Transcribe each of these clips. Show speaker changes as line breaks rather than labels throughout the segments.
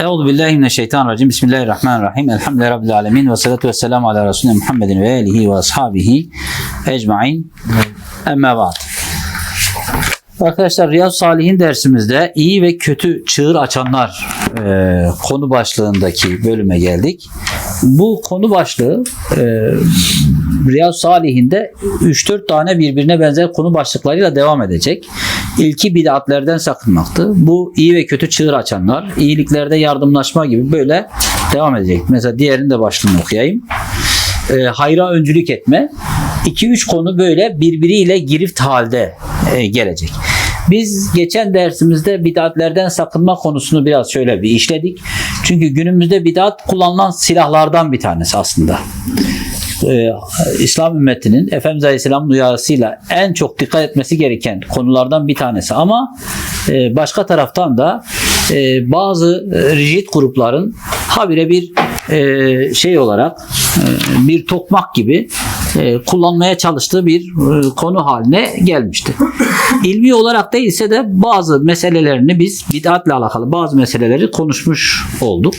Euzu billahi mineşşeytanirracim. Bismillahirrahmanirrahim. Elhamdülillahi rabbil alamin ve salatu vesselamu ala resulina Muhammedin ve alihi ve ashabihi ecmaîn. Amma ba'd. Arkadaşlar Riyaz Salihin dersimizde iyi ve kötü çığır açanlar e, konu başlığındaki bölüme geldik. Bu konu başlığı e, Riyaz Salihinde 3-4 tane birbirine benzer konu başlıklarıyla devam edecek. İlki bid'atlerden sakınmaktı. Bu iyi ve kötü çığır açanlar, iyiliklerde yardımlaşma gibi böyle devam edecek. Mesela diğerini de başlığını okuyayım. E, hayra öncülük etme. 2-3 konu böyle birbiriyle girift halde e, gelecek. Biz geçen dersimizde bid'atlerden sakınma konusunu biraz şöyle bir işledik. Çünkü günümüzde bid'at kullanılan silahlardan bir tanesi aslında. Ee, İslam ümmetinin Efendimiz Aleyhisselam'ın uyarısıyla en çok dikkat etmesi gereken konulardan bir tanesi. Ama e, başka taraftan da e, bazı e, rigid grupların habire bir e, şey olarak e, bir tokmak gibi e, kullanmaya çalıştığı bir e, konu haline gelmişti. İlmi olarak değilse de bazı meselelerini biz bid'atle alakalı bazı meseleleri konuşmuş olduk.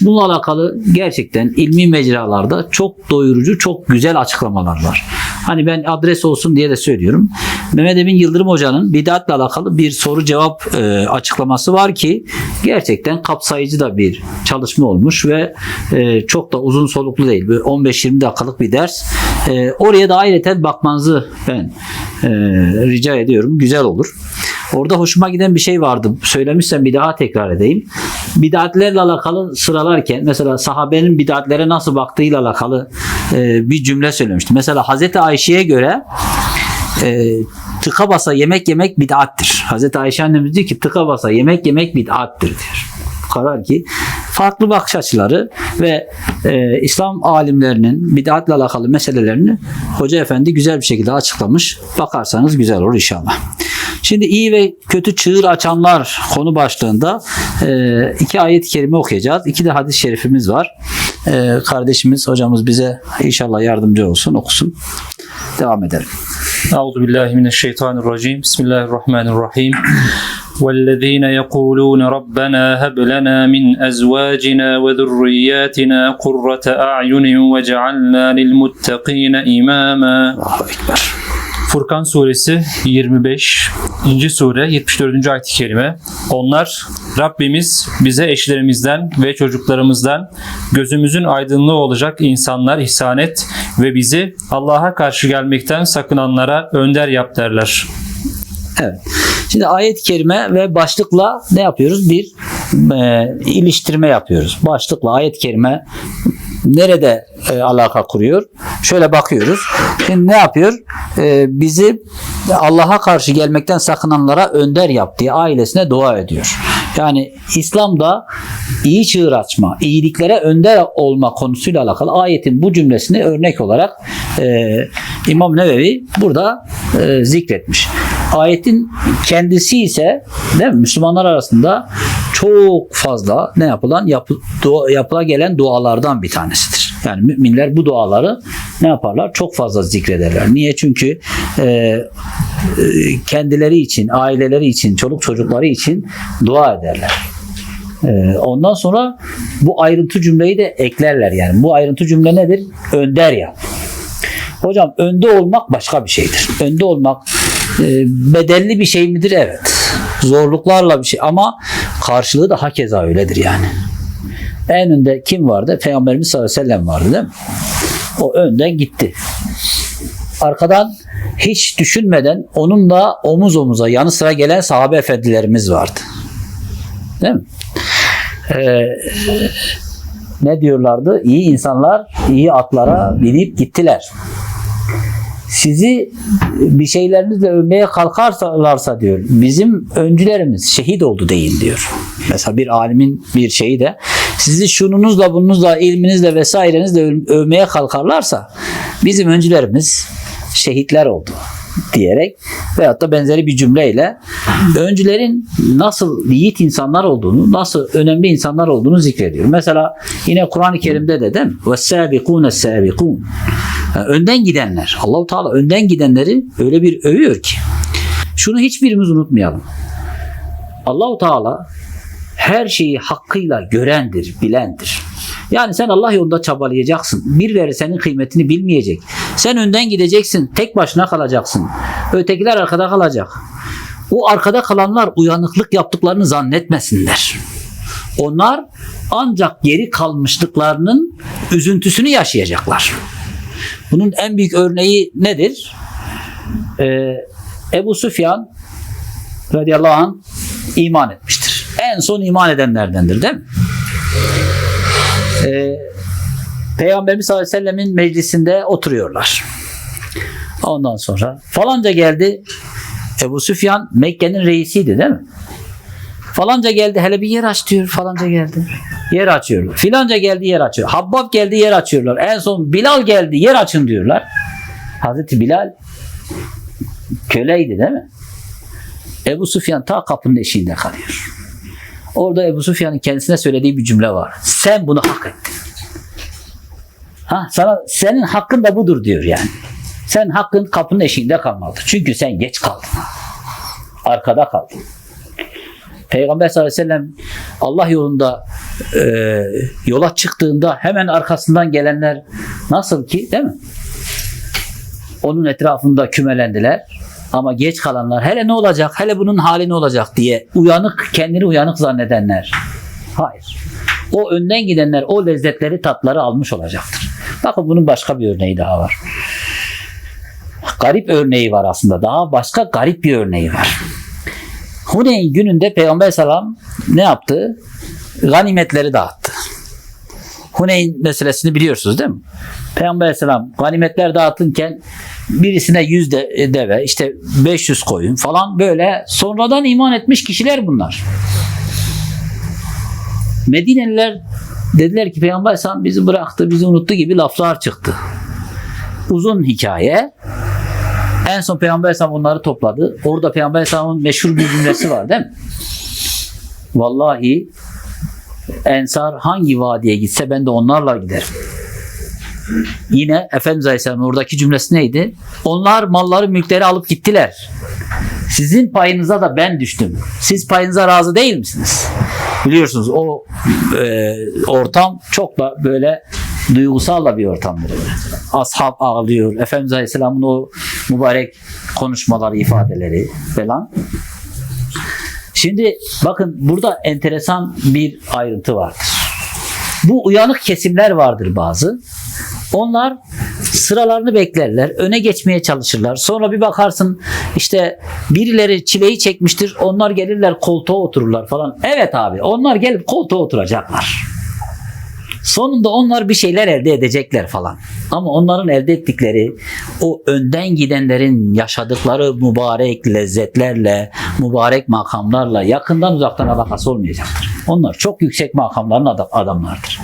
Bununla alakalı gerçekten ilmi mecralarda çok doyurucu, çok güzel açıklamalar var. Hani ben adres olsun diye de söylüyorum. Mehmet Emin Yıldırım Hoca'nın bid'atle alakalı bir soru cevap e, açıklaması var ki gerçekten kapsayıcı da bir çalışma olmuş ve e, çok da uzun soluklu değil. Böyle 15-20 dakikalık bir ders. E, oraya da ayrıca bakmanızı ben e, rica ediyorum. Güzel olur. Orada hoşuma giden bir şey vardı. Söylemişsem bir daha tekrar edeyim. Bidatlerle alakalı sıralarken mesela sahabenin bidatlere nasıl baktığıyla alakalı e, bir cümle söylemiştim. Mesela Hazreti Ayşe'ye göre e, tıka basa yemek yemek bid'attir. Hazreti Ayşe annemiz diyor ki tıka basa yemek yemek bid'attir diyor. Bu kadar ki farklı bakış açıları ve e, İslam alimlerinin bid'atle alakalı meselelerini Hoca Efendi güzel bir şekilde açıklamış. Bakarsanız güzel olur inşallah. Şimdi iyi ve kötü çığır açanlar konu başlığında e, iki ayet-i kerime okuyacağız. İki de hadis-i şerifimiz var. E, kardeşimiz, hocamız bize inşallah yardımcı olsun, okusun. Devam edelim.
أعوذ بالله من الشيطان الرجيم بسم الله الرحمن الرحيم والذين يقولون ربنا هب لنا من أزواجنا وذرياتنا قرة أعين واجعلنا للمتقين إماما
Allahu Ekber.
Furkan suresi 25. sure 74. ayet-i kerime. Onlar Rabbimiz bize eşlerimizden ve çocuklarımızdan gözümüzün aydınlığı olacak insanlar ihsan et ve bizi Allah'a karşı gelmekten sakınanlara önder yap derler.
Evet. Şimdi ayet-i kerime ve başlıkla ne yapıyoruz? Bir e, iliştirme yapıyoruz. Başlıkla ayet-i kerime nerede e, alaka kuruyor? Şöyle bakıyoruz. Şimdi ne yapıyor? E, bizi Allah'a karşı gelmekten sakınanlara önder yap diye ailesine dua ediyor. Yani İslam'da iyi çığır açma, iyiliklere önder olma konusuyla alakalı ayetin bu cümlesini örnek olarak e, İmam Nevevi burada e, zikretmiş. Ayetin kendisi ise değil mi, Müslümanlar arasında çok fazla ne yapılan yapı, dua, yapıla gelen dualardan bir tanesidir. Yani müminler bu duaları ne yaparlar? Çok fazla zikrederler. Niye? Çünkü e, e, kendileri için, aileleri için, çoluk çocukları için dua ederler. E, ondan sonra bu ayrıntı cümleyi de eklerler yani. Bu ayrıntı cümle nedir? Önder yap. Hocam önde olmak başka bir şeydir. Önde olmak bedelli bir şey midir? Evet. Zorluklarla bir şey ama karşılığı da hakeza öyledir yani. En önde kim vardı? Peygamberimiz sallallahu aleyhi ve sellem vardı değil mi? O önden gitti. Arkadan hiç düşünmeden onunla omuz omuza yanı sıra gelen sahabe efendilerimiz vardı. Değil mi? Ee, ne diyorlardı? İyi insanlar iyi atlara binip gittiler. Sizi bir şeylerinizle övmeye kalkarlarsa diyor. Bizim öncülerimiz şehit oldu deyin diyor. Mesela bir alimin bir şeyi de sizi şununuzla bununuzla ilminizle vesairenizle öv- övmeye kalkarlarsa bizim öncülerimiz şehitler oldu diyerek veyahut da benzeri bir cümleyle öncülerin nasıl yiğit insanlar olduğunu, nasıl önemli insanlar olduğunu zikrediyor. Mesela yine Kur'an-ı Kerim'de de değil mi? وَالسَّابِقُونَ السَّابِقُونَ yani önden gidenler. Allahu Teala önden gidenleri öyle bir övüyor ki. Şunu hiçbirimiz unutmayalım. Allahu Teala her şeyi hakkıyla görendir, bilendir. Yani sen Allah yolunda çabalayacaksın. Birileri senin kıymetini bilmeyecek. Sen önden gideceksin. Tek başına kalacaksın. Ötekiler arkada kalacak. O arkada kalanlar uyanıklık yaptıklarını zannetmesinler. Onlar ancak geri kalmışlıklarının üzüntüsünü yaşayacaklar. Bunun en büyük örneği nedir? Ee, Ebu Süfyan radıyallahu anh iman etmiştir. En son iman edenlerdendir değil mi? Ee, Peygamberimiz sallallahu aleyhi ve sellemin meclisinde oturuyorlar. Ondan sonra falanca geldi Ebu Süfyan Mekke'nin reisiydi değil mi? Falanca geldi hele bir yer aç diyor falanca geldi. Yer açıyorlar. Filanca geldi yer açıyor. Habbab geldi yer açıyorlar. En son Bilal geldi yer açın diyorlar. Hazreti Bilal köleydi değil mi? Ebu Süfyan ta kapının eşiğinde kalıyor. Orada Ebu Süfyan'ın kendisine söylediği bir cümle var. Sen bunu hak ettin. Ha, sana senin hakkın da budur diyor yani. Sen hakkın kapının eşiğinde kalmalıdır. Çünkü sen geç kaldın. Arkada kaldın. Peygamber sallallahu aleyhi ve sellem Allah yolunda e, yola çıktığında hemen arkasından gelenler nasıl ki değil mi? Onun etrafında kümelendiler. Ama geç kalanlar hele ne olacak, hele bunun hali ne olacak diye uyanık, kendini uyanık zannedenler. Hayır. O önden gidenler o lezzetleri, tatları almış olacaktır. Bakın bunun başka bir örneği daha var. Garip örneği var aslında. Daha başka garip bir örneği var. Huneyn gününde Peygamber Salam ne yaptı? Ganimetleri dağıttı. Huneyn meselesini biliyorsunuz değil mi? Peygamber Aleyhisselam ganimetler dağıtırken birisine 100 de, deve, işte 500 koyun falan böyle sonradan iman etmiş kişiler bunlar. Medineliler dediler ki Peygamber Aleyhisselam bizi bıraktı, bizi unuttu gibi laflar çıktı. Uzun hikaye. En son Peygamber Aleyhisselam onları topladı. Orada Peygamber Aleyhisselam'ın meşhur bir cümlesi var değil mi? Vallahi Ensar hangi vadiye gitse ben de onlarla giderim. Yine Efendimiz Aleyhisselam'ın oradaki cümlesi neydi? Onlar malları mülkleri alıp gittiler. Sizin payınıza da ben düştüm. Siz payınıza razı değil misiniz? Biliyorsunuz o e, ortam çok da böyle duygusal da bir ortamdır. Ashab ağlıyor. Efendimiz Aleyhisselam'ın o mübarek konuşmaları, ifadeleri falan. Şimdi bakın burada enteresan bir ayrıntı vardır. Bu uyanık kesimler vardır bazı. Onlar sıralarını beklerler, öne geçmeye çalışırlar. Sonra bir bakarsın işte birileri çileyi çekmiştir, onlar gelirler koltuğa otururlar falan. Evet abi, onlar gelip koltuğa oturacaklar. Sonunda onlar bir şeyler elde edecekler falan. Ama onların elde ettikleri o önden gidenlerin yaşadıkları mübarek lezzetlerle, mübarek makamlarla yakından uzaktan alakası olmayacaktır. Onlar çok yüksek makamların adam- adamlardır.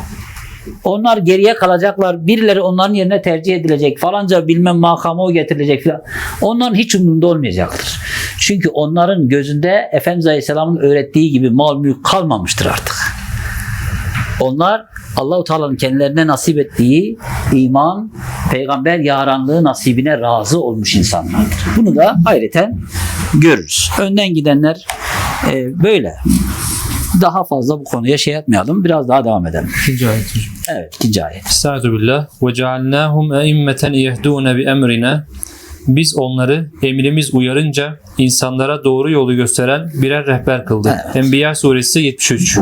Onlar geriye kalacaklar. Birileri onların yerine tercih edilecek. Falanca bilmem makamı o getirilecek falan. Onların hiç umurunda olmayacaktır. Çünkü onların gözünde Efendimiz Aleyhisselam'ın öğrettiği gibi mal mülk kalmamıştır artık. Onlar Allahu Teala'nın kendilerine nasip ettiği iman, peygamber yaranlığı nasibine razı olmuş insanlardır. Bunu da hayreten görürüz. Önden gidenler e, böyle. Daha fazla bu konuya şey yapmayalım. Biraz daha devam edelim.
Ayet hocam.
Evet, ikinci ayet.
Estaizu billah. Ve cealnâhum eimmeten yehdûne bi emrine. Biz onları emrimiz uyarınca insanlara doğru yolu gösteren birer rehber kıldık. Enbiya suresi 73.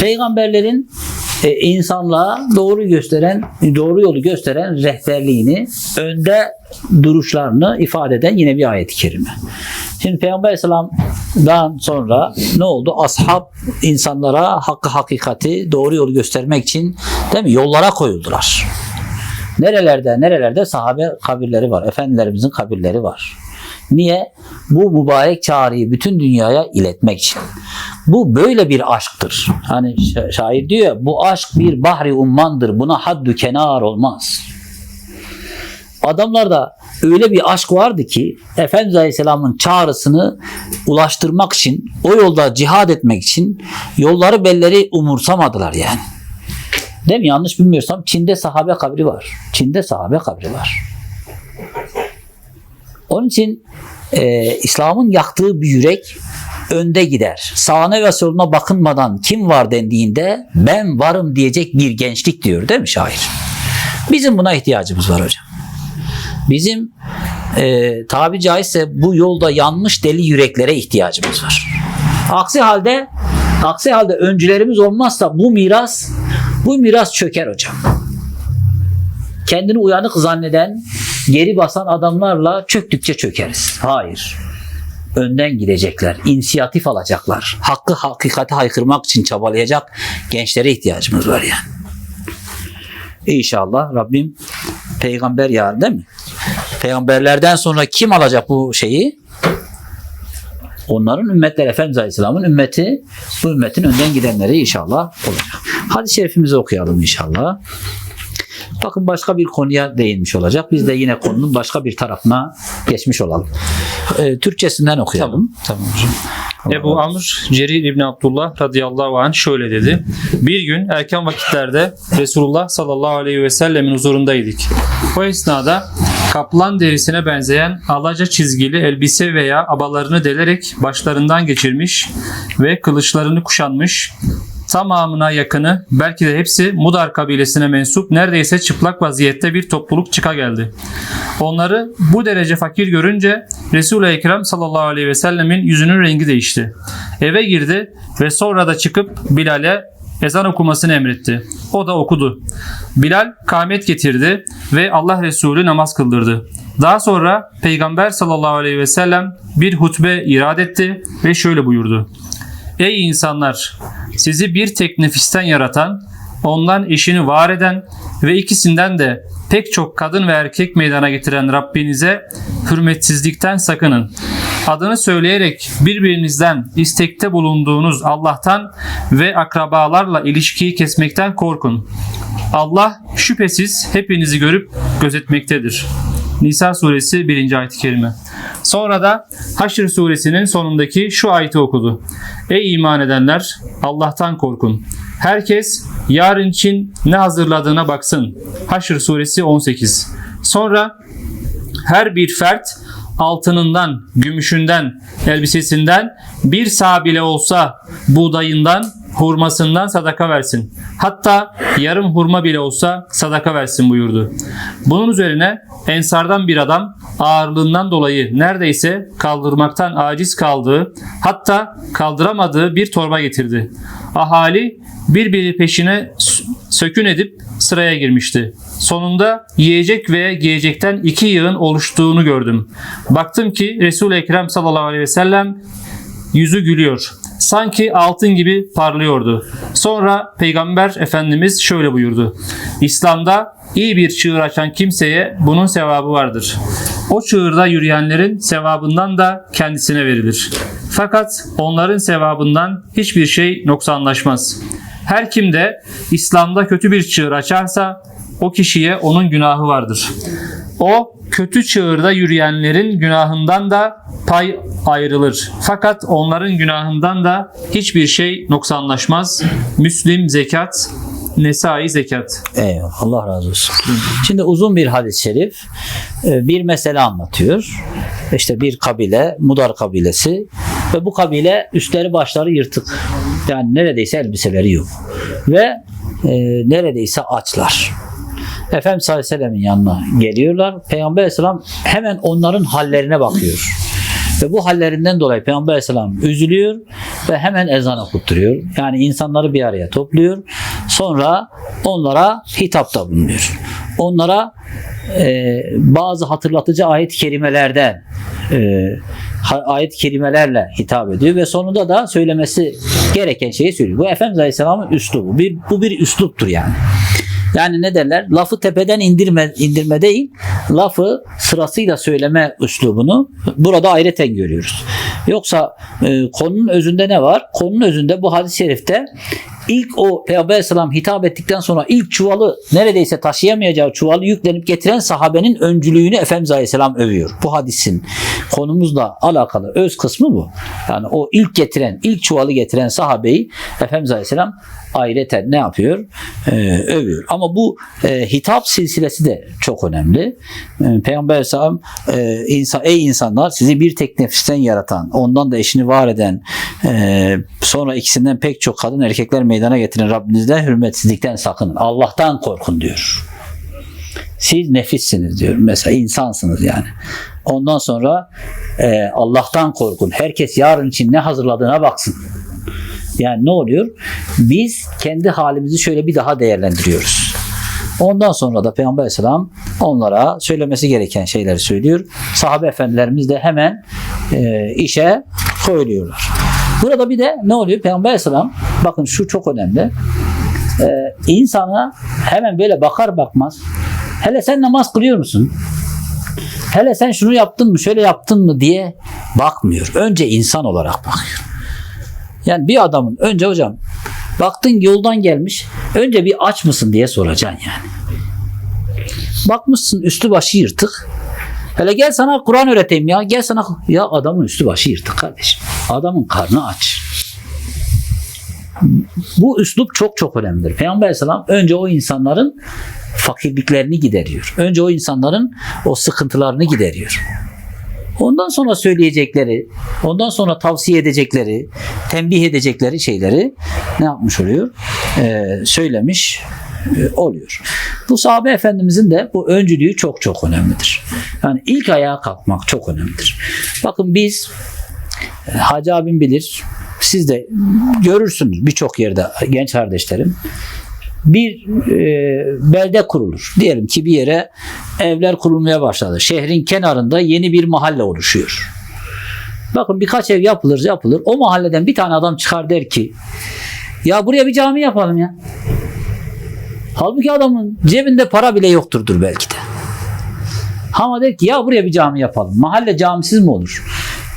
Peygamberlerin e, insanlığa doğru gösteren, doğru yolu gösteren rehberliğini, önde duruşlarını ifade eden yine bir ayet-i kerime. Şimdi Peygamber Aleyhisselam'dan sonra ne oldu? Ashab insanlara hakkı hakikati doğru yolu göstermek için değil mi? Yollara koyuldular. Nerelerde nerelerde sahabe kabirleri var. Efendilerimizin kabirleri var. Niye? Bu mübarek çağrıyı bütün dünyaya iletmek için. Bu böyle bir aşktır. Hani şa- şair diyor bu aşk bir bahri ummandır. Buna haddü kenar olmaz. Adamlarda öyle bir aşk vardı ki Efendimiz Aleyhisselam'ın çağrısını ulaştırmak için, o yolda cihad etmek için yolları belleri umursamadılar yani. Değil mi? Yanlış bilmiyorsam Çin'de sahabe kabri var. Çin'de sahabe kabri var. Onun için e, İslam'ın yaktığı bir yürek önde gider. Sağına ve soluna bakınmadan kim var dendiğinde ben varım diyecek bir gençlik diyor değil mi şair? Bizim buna ihtiyacımız var hocam. Bizim e, tabi caizse bu yolda yanmış deli yüreklere ihtiyacımız var. Aksi halde aksi halde öncülerimiz olmazsa bu miras bu miras çöker hocam. Kendini uyanık zanneden, geri basan adamlarla çöktükçe çökeriz. Hayır. Önden gidecekler, inisiyatif alacaklar. Hakkı hakikati haykırmak için çabalayacak gençlere ihtiyacımız var yani. İnşallah Rabbim peygamber yar değil mi? Peygamberlerden sonra kim alacak bu şeyi? Onların ümmetler Efendimiz Aleyhisselam'ın ümmeti bu ümmetin önden gidenleri inşallah olacak. Hadis-i şerifimizi okuyalım inşallah. Bakın başka bir konuya değinmiş olacak. Biz de yine konunun başka bir tarafına geçmiş olalım. Ee, Türkçesinden okuyalım.
Tamam hocam. Ebu Amr Cerir İbni Abdullah radıyallahu anh şöyle dedi. Bir gün erken vakitlerde Resulullah sallallahu aleyhi ve sellemin huzurundaydık. O esnada kaplan derisine benzeyen alaca çizgili elbise veya abalarını delerek başlarından geçirmiş ve kılıçlarını kuşanmış tamamına yakını belki de hepsi Mudar kabilesine mensup neredeyse çıplak vaziyette bir topluluk çıka geldi. Onları bu derece fakir görünce Resul-i Ekrem sallallahu aleyhi ve sellemin yüzünün rengi değişti. Eve girdi ve sonra da çıkıp Bilal'e ezan okumasını emretti. O da okudu. Bilal kâmet getirdi ve Allah Resulü namaz kıldırdı. Daha sonra Peygamber sallallahu aleyhi ve sellem bir hutbe irad etti ve şöyle buyurdu. Ey insanlar! Sizi bir tek nefisten yaratan, ondan eşini var eden ve ikisinden de pek çok kadın ve erkek meydana getiren Rabbinize hürmetsizlikten sakının. Adını söyleyerek birbirinizden istekte bulunduğunuz Allah'tan ve akrabalarla ilişkiyi kesmekten korkun. Allah şüphesiz hepinizi görüp gözetmektedir. Nisa suresi 1. ayet-i kerime. Sonra da Haşr suresinin sonundaki şu ayeti okudu. Ey iman edenler Allah'tan korkun. Herkes yarın için ne hazırladığına baksın. Haşr suresi 18. Sonra her bir fert altınından, gümüşünden, elbisesinden bir sağ bile olsa buğdayından, hurmasından sadaka versin. Hatta yarım hurma bile olsa sadaka versin buyurdu. Bunun üzerine Ensardan bir adam ağırlığından dolayı neredeyse kaldırmaktan aciz kaldığı hatta kaldıramadığı bir torba getirdi. Ahali birbiri peşine sökün edip sıraya girmişti. Sonunda yiyecek ve giyecekten iki yığın oluştuğunu gördüm. Baktım ki Resul-i Ekrem sallallahu aleyhi ve sellem yüzü gülüyor. Sanki altın gibi parlıyordu. Sonra Peygamber Efendimiz şöyle buyurdu. İslam'da iyi bir çığır açan kimseye bunun sevabı vardır. O çığırda yürüyenlerin sevabından da kendisine verilir. Fakat onların sevabından hiçbir şey noksanlaşmaz. Her kim de İslam'da kötü bir çığır açarsa o kişiye onun günahı vardır. O kötü çığırda yürüyenlerin günahından da pay ayrılır. Fakat onların günahından da hiçbir şey noksanlaşmaz. Müslim zekat, Nesai zekat.
Eyvallah. Allah razı olsun. Şimdi uzun bir hadis-i şerif e, bir mesele anlatıyor. İşte bir kabile, Mudar kabilesi ve bu kabile üstleri başları yırtık. Yani neredeyse elbiseleri yok. Ve e, neredeyse açlar. Efendimiz sallallahu aleyhi ve sellemin yanına geliyorlar. Peygamber aleyhisselam hemen onların hallerine bakıyor. Ve bu hallerinden dolayı Peygamber aleyhisselam üzülüyor ve hemen ezan okutturuyor. Yani insanları bir araya topluyor. Sonra onlara hitapta bulunuyor. Onlara e, bazı hatırlatıcı ayet-i kerimelerden e, ayet-i kerimelerle hitap ediyor ve sonunda da söylemesi gereken şeyi söylüyor. Bu Efendimiz Aleyhisselam'ın üslubu. Bir, bu bir üsluptur yani. Yani ne derler? Lafı tepeden indirme, indirme değil, lafı sırasıyla söyleme üslubunu burada ayreten görüyoruz. Yoksa e, konunun özünde ne var? Konunun özünde bu hadis-i şerifte ilk o Peygamber Aleyhisselam hitap ettikten sonra ilk çuvalı neredeyse taşıyamayacağı çuvalı yüklenip getiren sahabenin öncülüğünü Efendimiz Aleyhisselam övüyor. Bu hadisin konumuzla alakalı öz kısmı bu. Yani o ilk getiren, ilk çuvalı getiren sahabeyi Efendimiz Aleyhisselam ayreten ne yapıyor? Ee, övüyor. Ama bu e, hitap silsilesi de çok önemli. Ee, Peygamber Aleyhisselam e, insan, ey insanlar sizi bir tek nefisten yaratan, ondan da eşini var eden, e, sonra ikisinden pek çok kadın erkekler meydana getiren Rabbinizden hürmetsizlikten sakının. Allah'tan korkun diyor. Siz nefissiniz diyor. Mesela insansınız yani. Ondan sonra e, Allah'tan korkun. Herkes yarın için ne hazırladığına baksın. Yani ne oluyor? Biz kendi halimizi şöyle bir daha değerlendiriyoruz. Ondan sonra da Peygamber Aleyhisselam onlara söylemesi gereken şeyleri söylüyor. Sahabe efendilerimiz de hemen e, işe koyuluyorlar. Burada bir de ne oluyor? Peygamber Aleyhisselam bakın şu çok önemli. E, insana hemen böyle bakar bakmaz hele sen namaz kılıyor musun? Hele sen şunu yaptın mı, şöyle yaptın mı diye bakmıyor. Önce insan olarak bakıyor. Yani bir adamın önce hocam baktın yoldan gelmiş önce bir aç mısın diye soracaksın yani. Bakmışsın üstü başı yırtık. Hele gel sana Kur'an öğreteyim ya. Gel sana ya adamın üstü başı yırtık kardeşim. Adamın karnı aç. Bu üslup çok çok önemlidir. Peygamber Aleyhisselam önce o insanların fakirliklerini gideriyor. Önce o insanların o sıkıntılarını gideriyor. Ondan sonra söyleyecekleri, ondan sonra tavsiye edecekleri, tembih edecekleri şeyleri ne yapmış oluyor? Ee, söylemiş e, oluyor. Bu sahabe efendimizin de bu öncülüğü çok çok önemlidir. Yani ilk ayağa kalkmak çok önemlidir. Bakın biz Hacı abim bilir. Siz de görürsünüz birçok yerde genç kardeşlerim bir e, belde kurulur. Diyelim ki bir yere evler kurulmaya başladı. Şehrin kenarında yeni bir mahalle oluşuyor. Bakın birkaç ev yapılır yapılır. O mahalleden bir tane adam çıkar der ki ya buraya bir cami yapalım ya. Halbuki adamın cebinde para bile yokturdur belki de. Ama der ki ya buraya bir cami yapalım. Mahalle camisiz mi olur?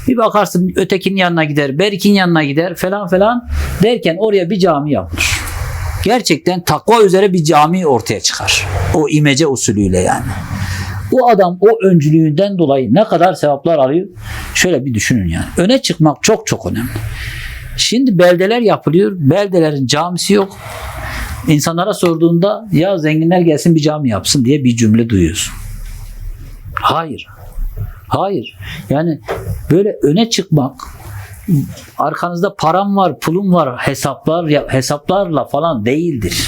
Bir bakarsın ötekinin yanına gider, berikinin yanına gider falan falan derken oraya bir cami yapılır gerçekten takva üzere bir cami ortaya çıkar. O imece usulüyle yani. Bu adam o öncülüğünden dolayı ne kadar sevaplar alıyor? Şöyle bir düşünün yani. Öne çıkmak çok çok önemli. Şimdi beldeler yapılıyor. Beldelerin camisi yok. İnsanlara sorduğunda ya zenginler gelsin bir cami yapsın diye bir cümle duyuyorsun. Hayır. Hayır. Yani böyle öne çıkmak arkanızda param var, pulum var, hesaplar hesaplarla falan değildir.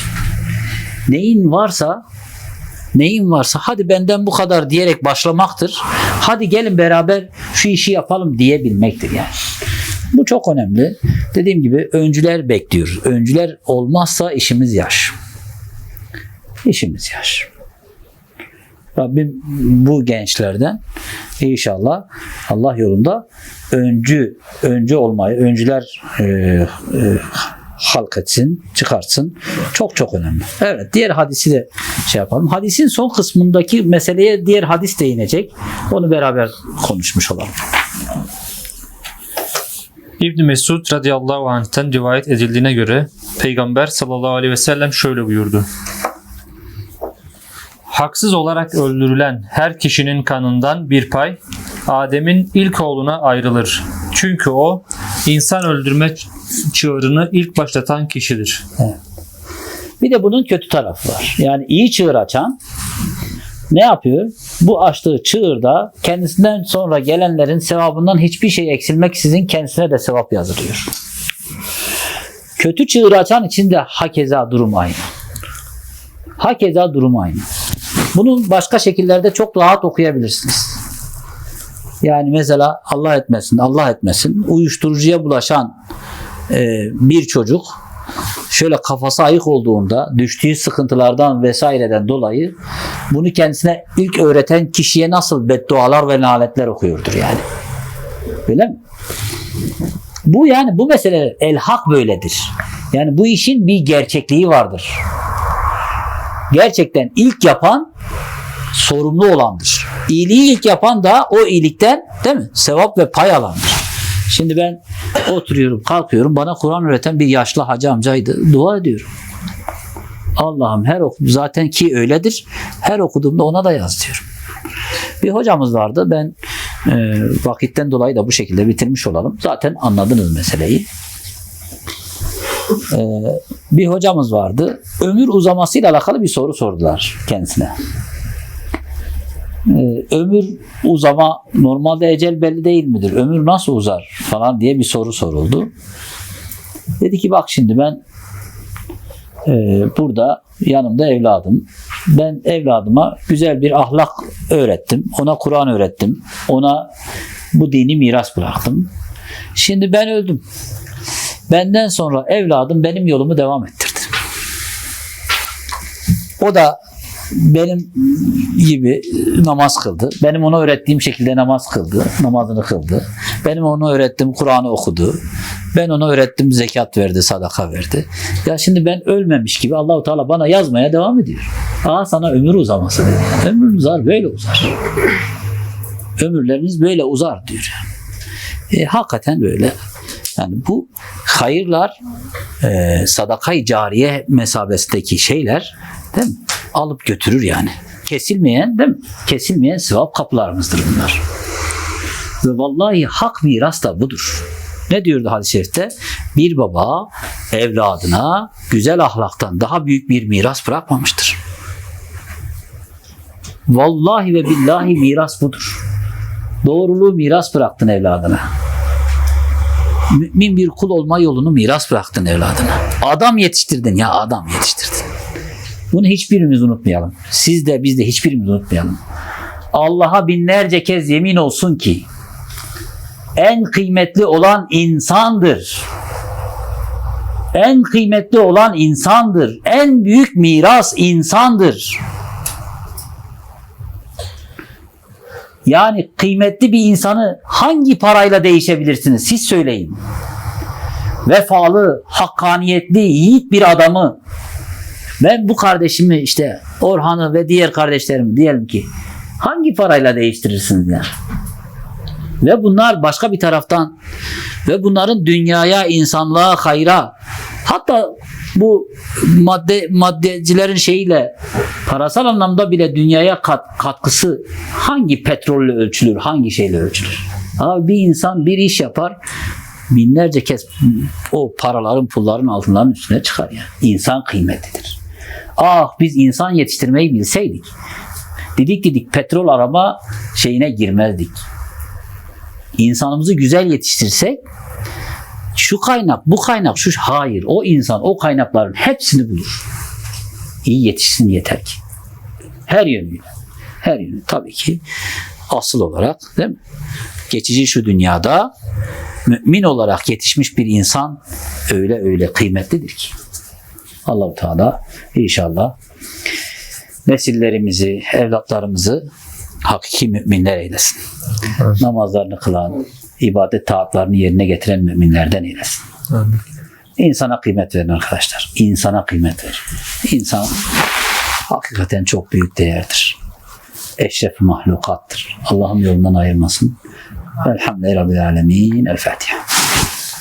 Neyin varsa neyin varsa hadi benden bu kadar diyerek başlamaktır. Hadi gelin beraber şu işi yapalım diyebilmektir yani. Bu çok önemli. Dediğim gibi öncüler bekliyoruz. Öncüler olmazsa işimiz yaş. İşimiz yaş. Rabbim bu gençlerden inşallah Allah yolunda öncü öncü olmayı, öncüler e, e, halk etsin, çıkartsın. Çok çok önemli. Evet, diğer hadisi de şey yapalım. Hadisin son kısmındaki meseleye diğer hadis değinecek. Onu beraber konuşmuş olalım.
İbn Mesud radıyallahu anh'ten rivayet edildiğine göre Peygamber sallallahu aleyhi ve sellem şöyle buyurdu. Haksız olarak öldürülen her kişinin kanından bir pay Adem'in ilk oğluna ayrılır. Çünkü o insan öldürme çığırını ilk başlatan kişidir.
Bir de bunun kötü tarafı var. Yani iyi çığır açan ne yapıyor? Bu açtığı çığırda kendisinden sonra gelenlerin sevabından hiçbir şey eksilmeksizin kendisine de sevap yazılıyor. Kötü çığır açan için de hakeza durum aynı. Hakeza durum aynı. Bunu başka şekillerde çok rahat okuyabilirsiniz. Yani mesela Allah etmesin, Allah etmesin uyuşturucuya bulaşan e, bir çocuk şöyle kafası ayık olduğunda düştüğü sıkıntılardan vesaireden dolayı bunu kendisine ilk öğreten kişiye nasıl beddualar ve lanetler okuyordur yani. Öyle mi? Bu yani bu mesele el hak böyledir. Yani bu işin bir gerçekliği vardır. Gerçekten ilk yapan sorumlu olandır. İyiliği ilk yapan da o iyilikten değil mi? Sevap ve pay alandır. Şimdi ben oturuyorum, kalkıyorum. Bana Kur'an öğreten bir yaşlı hacı amcaydı. Dua ediyorum. Allah'ım her oku zaten ki öyledir. Her okuduğumda ona da yaz diyorum. Bir hocamız vardı. Ben e, vakitten dolayı da bu şekilde bitirmiş olalım. Zaten anladınız meseleyi. E, bir hocamız vardı. Ömür uzamasıyla alakalı bir soru sordular kendisine. E, ömür uzama normalde ecel belli değil midir? Ömür nasıl uzar falan diye bir soru soruldu. Dedi ki bak şimdi ben e, burada yanımda evladım. Ben evladıma güzel bir ahlak öğrettim. Ona Kur'an öğrettim. Ona bu dini miras bıraktım. Şimdi ben öldüm. Benden sonra evladım benim yolumu devam ettirdi. O da benim gibi namaz kıldı. Benim ona öğrettiğim şekilde namaz kıldı. Namazını kıldı. Benim ona öğrettiğim Kur'an'ı okudu. Ben ona öğrettim zekat verdi, sadaka verdi. Ya şimdi ben ölmemiş gibi Allahu Teala bana yazmaya devam ediyor. Aa sana ömür uzaması dedi. Ömür uzar böyle uzar. Ömürleriniz böyle uzar diyor. E, hakikaten böyle. Yani bu hayırlar e, sadakayı cariye mesabesindeki şeyler değil mi? alıp götürür yani. Kesilmeyen değil mi? Kesilmeyen sevap kapılarımızdır bunlar. Ve vallahi hak miras da budur. Ne diyordu hadis-i şerifte? Bir baba evladına güzel ahlaktan daha büyük bir miras bırakmamıştır. Vallahi ve billahi miras budur. Doğruluğu miras bıraktın evladına. Mümin bir kul olma yolunu miras bıraktın evladına. Adam yetiştirdin ya adam yetiştirdin. Bunu hiçbirimiz unutmayalım. Siz de biz de hiçbirimiz unutmayalım. Allah'a binlerce kez yemin olsun ki en kıymetli olan insandır. En kıymetli olan insandır. En büyük miras insandır. Yani kıymetli bir insanı hangi parayla değişebilirsiniz? Siz söyleyin. Vefalı, hakkaniyetli, yiğit bir adamı ben bu kardeşimi işte Orhan'ı ve diğer kardeşlerimi diyelim ki hangi parayla değiştirirsiniz ya? Ve bunlar başka bir taraftan ve bunların dünyaya, insanlığa, hayra hatta bu madde maddecilerin şeyiyle parasal anlamda bile dünyaya kat, katkısı hangi petrolle ölçülür, hangi şeyle ölçülür? Abi bir insan bir iş yapar binlerce kez o paraların, pulların, altınların üstüne çıkar ya. İnsan kıymetlidir. Ah biz insan yetiştirmeyi bilseydik. Didik didik petrol arama şeyine girmezdik. İnsanımızı güzel yetiştirsek şu kaynak, bu kaynak, şu hayır. O insan o kaynakların hepsini bulur. İyi yetişsin yeter ki. Her yönüyle. Her yönü tabii ki asıl olarak değil mi? Geçici şu dünyada mümin olarak yetişmiş bir insan öyle öyle kıymetlidir ki. Allahu Teala inşallah nesillerimizi, evlatlarımızı hakiki müminler eylesin. Namazlarını kılan, ibadet taatlarını yerine getiren müminlerden eylesin.
Amin.
İnsana kıymet verin arkadaşlar. İnsana kıymet verin. İnsan hakikaten çok büyük değerdir. Eşref mahlukattır. Allah'ın yolundan ayırmasın. Elhamdülillahi Rabbil Alemin. El Fatiha.